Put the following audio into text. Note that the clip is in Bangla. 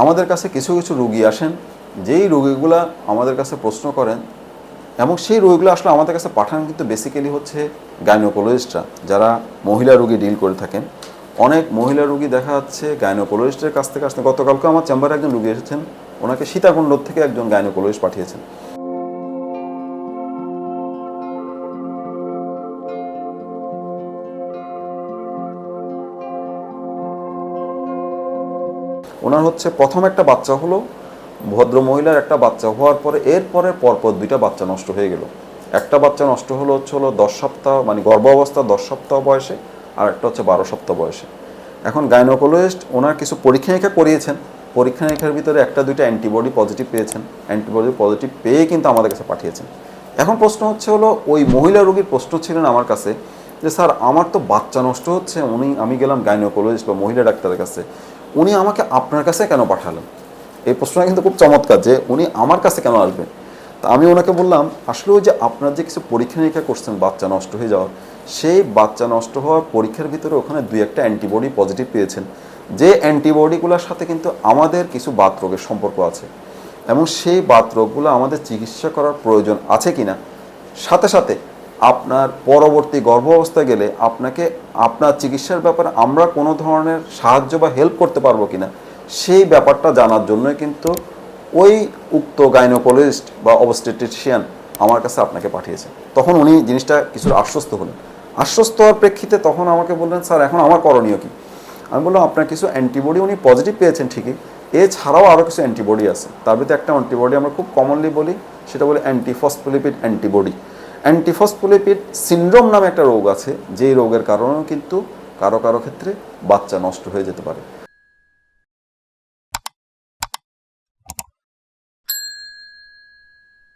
আমাদের কাছে কিছু কিছু রুগী আসেন, যেই রোগীগুলা আমাদের কাছে প্রশ্ন করেন এবং সেই রোগীগুলো আসলে আমাদের কাছে পাঠান কিন্তু বেসিক্যালি হচ্ছে গাইনোকোলজিস্টরা যারা মহিলা রোগী ডিল করে থাকেন। অনেক মহিলা রোগী দেখা যাচ্ছে গাইনোকোলজিস্টের কাছ থেকে আসতে গতকালকে আমার চেম্বারে একজন রুগী এসেছেন, ওনাকে সীতাকুণ্ড থেকে একজন গাইনোকোলজিস্ট পাঠিয়েছেন। ওনার হচ্ছে প্রথম একটা বাচ্চা হলো, ভদ্র মহিলার একটা বাচ্চা হওয়ার পরে এরপরে পরপর দুইটা বাচ্চা নষ্ট হয়ে গেল। একটা বাচ্চা নষ্ট হলো হচ্ছে হলো দশ সপ্তাহ মানে গর্ভ অবস্থা দশ সপ্তাহ বয়সে, আর একটা হচ্ছে বারো সপ্তাহ বয়সে। এখন গাইনোকোলজিস্ট ওনার কিছু পরীক্ষা নিরীক্ষা করিয়েছেন। পরীক্ষা নিরীক্ষার ভিতরে একটা দুইটা অ্যান্টিবডি পজিটিভ পেয়েছেন। অ্যান্টিবডি পজিটিভ পেয়ে কিন্তু আমাদের কাছে পাঠিয়েছেন। এখন প্রশ্ন হচ্ছে হলো, ওই মহিলা রোগীর প্রশ্ন ছিলেন আমার কাছে যে স্যার, আমার তো বাচ্চা নষ্ট হচ্ছে, উনি, আমি গেলাম গাইনোকোলজিস্ট বা মহিলা ডাক্তারের কাছে। উনি আমাকে আপনার কাছে কেন পাঠালেন? এই প্রশ্নটা কিন্তু খুব চমৎকার যে উনি আমার কাছে কেন আসবেন? তা আমি ওনাকে বললাম, আসলে ওই যে আপনার যে কিছু পরীক্ষা নিরীক্ষা করছেন, বাচ্চা নষ্ট হয়ে যাওয়ার সেই বাচ্চা নষ্ট হওয়ার পরীক্ষার ভিতরে ওখানে দুই একটা অ্যান্টিবডি পজিটিভ পেয়েছেন, যে অ্যান্টিবডিগুলোর সাথে কিন্তু আমাদের কিছু বাত রোগের সম্পর্ক আছে। এবং সেই বাত রোগগুলো আমাদের চিকিৎসা করার প্রয়োজন আছে কিনা? সাথে সাথে আপনার পরবর্তী গর্ভ অবস্থায় গেলে আপনাকে আপনার চিকিৎসার ব্যাপারে আমরা কোনো ধরনের সাহায্য বা হেল্প করতে পারব কি না সেই ব্যাপারটা জানার জন্য কিন্তু ওই উক্ত গাইনোকোলজিস্ট বা অবস্টেটিশিয়ান আমার কাছে আপনাকে পাঠিয়েছে। তখন উনি জিনিসটা কিছুটা আশ্বস্ত হলেন। আশ্বস্ত হওয়ার প্রেক্ষিতে তখন আমাকে বললেন, স্যার, এখন আমার করণীয় কি? আমি বললাম, আপনার কিছু অ্যান্টিবডি উনি পজিটিভ পেয়েছেন ঠিকই। এছাড়াও আরও কিছু অ্যান্টিবডি আছে। তার ভিতরে একটা অ্যান্টিবডি আমরা খুব কমনলি বলি, সেটা বলি অ্যান্টিফসফোলিপিড অ্যান্টিবডি অ্যান্টিফসফোলিপিড সিন্ড্রোম নামে একটা রোগ আছে, যেই রোগের কারণেও কিন্তু কারও কারও ক্ষেত্রে বাচ্চা নষ্ট হয়ে যেতে পারে।